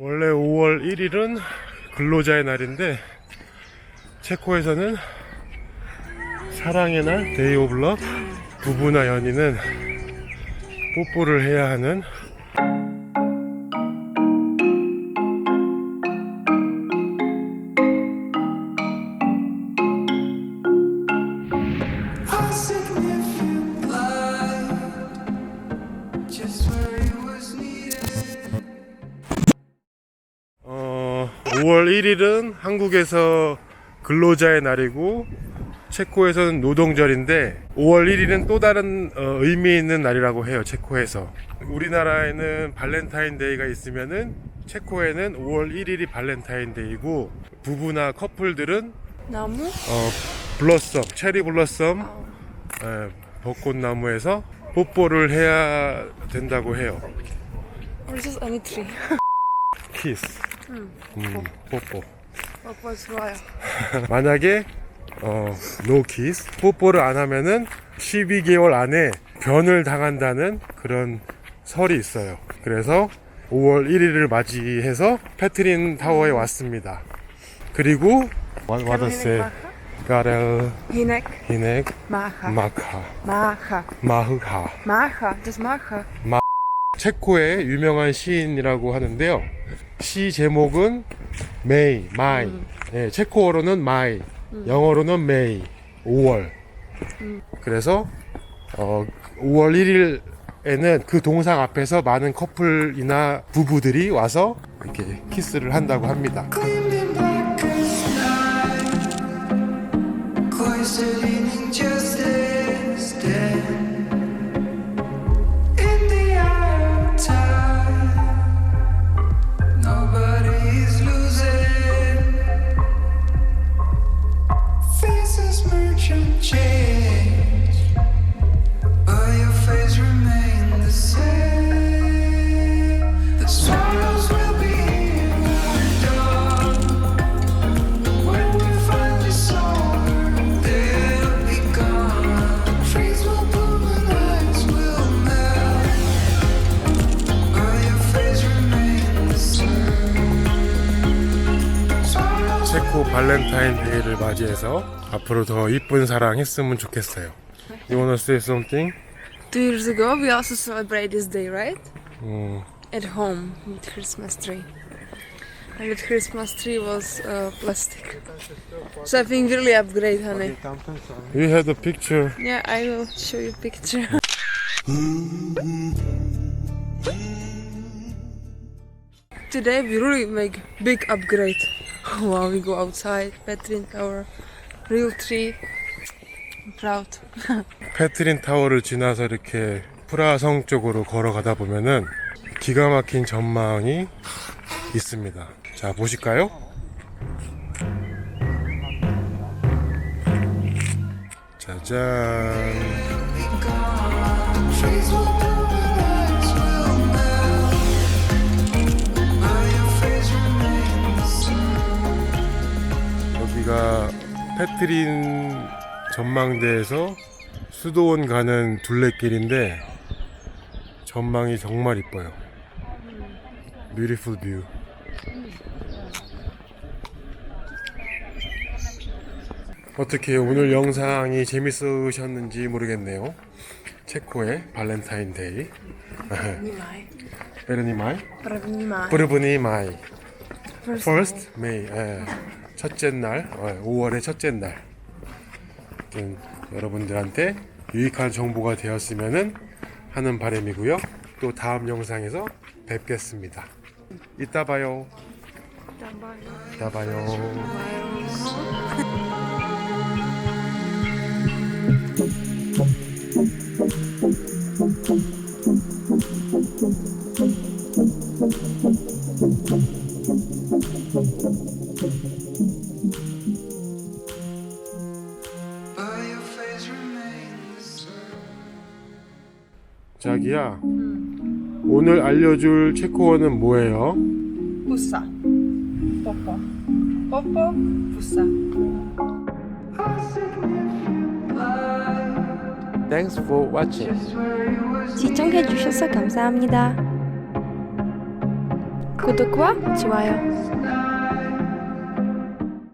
원래 5월 1일은 근로자의 날인데 체코에서는 사랑의 날 데이 오브 러브 부부나 연인은 뽀뽀를 해야 하는 5월 1일은 한국에서 근로자의 날이고 체코에서는 노동절인데 5월 1일은 또 다른 어, 의미 있는 날이라고 해요. 체코에서. 우리나라에는 발렌타인데이가 있으면은 체코에는 5월 1일이 발렌타인데이고 부부나 커플들은 나무? 어, 블러썸, 체리 블러썸 에, 벚꽃나무에서 뽀뽀를 해야 된다고 해요. Or just any tree. 키스. 음, 뽀뽀. 뽀뽀 좋아요. 만약에 어, 노 키스 뽀뽀를 안 하면은 12개월 안에 변을 당한다는 그런 설이 있어요. 그래서 5월 1일을 맞이해서 패트린 타워에 왔습니다. 그리고 와다세 가렐 Hinek. 히넥 Macha. 마카 Macha. 마흐하 Macha. Just macha. 체코의 유명한 시인이라고 하는데요. 시 제목은 메이, 마이. 예, 체코어로는 마이, 영어로는 메이, 5월. 그래서 어, 5월 1일에는 그 동상 앞에서 많은 커플이나 부부들이 와서 이렇게 키스를 한다고 합니다. 체코 발렌타인데이를 맞이해서 앞으로 더 이쁜 사랑 했으면 좋겠어요. You wanna say something? Two years ago, we also celebrate this day, right? 음, At home with Christmas tree. And the Christmas tree was uh, plastic. So I think really upgrade, honey. you had a picture. Yeah, I will show you picture. Today we really make big upgrade. wow, we go outside, Petrin Tower, real tree. I'm proud. 페트린 타워를 지나서 이렇게 프라성 쪽으로 걸어가다 보면은 기가 막힌 전망이 있습니다. 자, 보실까요? 짜잔. 페트린 전망대에서 수도원 가는 둘레길인데 전망이 정말 이뻐요. Beautiful view. 어떻게 오늘 영상이 재밌으셨는지 모르겠네요. 체코의 발렌타인데이. 베르니 마이? První máj. 브르브니 마이. First First May, 예. 첫째 날, 어, 5월의 첫째 날. 여러분들한테 유익한 정보가 되었으면 하는 바람이고요. 또 다음 영상에서 뵙겠습니다. 이따 봐요. 이따 봐요. But 자기야, 오늘 알려줄 체코어는 뭐예요? Pusa. Popo. Popo, pusa. Thanks for watching. 시청해 주셔서 감사합니다. 구독과 좋아요